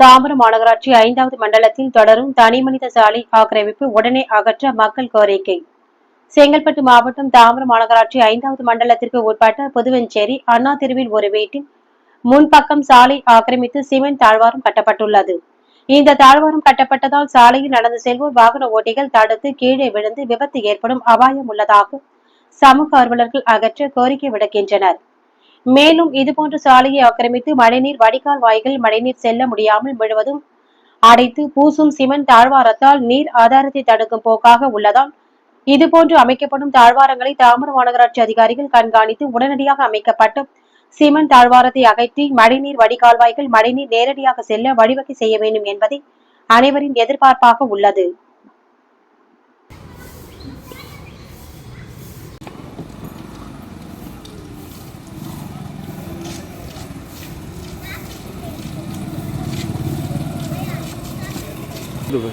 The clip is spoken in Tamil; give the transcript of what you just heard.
தாம்பரம் மாநகராட்சி ஐந்தாவது மண்டலத்தில் தொடரும் தனிமனித சாலை ஆக்கிரமிப்பு உடனே அகற்ற மக்கள் கோரிக்கை. செங்கல்பட்டு மாவட்டம் தாம்பரம் மாநகராட்சி ஐந்தாவது மண்டலத்திற்கு உட்பட்ட புதுவெஞ்சேரி அண்ணா தெருவில் ஒரு வீட்டின் முன்பக்கம் சாலை ஆக்கிரமித்து சிமெண்ட் தாழ்வாரம் கட்டப்பட்டுள்ளது. இந்த தாழ்வாரம் கட்டப்பட்டதால் சாலையில் நடந்து செல்வோர் வாகன ஓட்டிகள் தடுத்து கீழே விழுந்து விபத்து ஏற்படும் அபாயம் உள்ளதாக சமூக ஆர்வலர்கள் அகற்ற கோரிக்கை விடுக்கின்றனர். மேலும் இதுபோன்ற சாலையை ஆக்கிரமித்து மழைநீர் வடிகால் வாய்கள் மழைநீர் செல்ல முடியாமல் முழுவதும் அடைத்து பூசும் சிமெண்ட் தாழ்வாரத்தால் நீர் ஆதாரத்தை தடுக்கும் போக்காக உள்ளதால் இதுபோன்று அமைக்கப்படும் தாழ்வாரங்களை தாம்பரம் மாநகராட்சி அதிகாரிகள் கண்காணித்து உடனடியாக அமைக்கப்பட்டு சிமெண்ட் தாழ்வாரத்தை அகற்றி மழைநீர் வடிகால்வாய்கள் மழைநீர் நேரடியாக செல்ல வழிவகை செய்ய வேண்டும் என்பதே அனைவரின் எதிர்பார்ப்பாக உள்ளது. tá bem.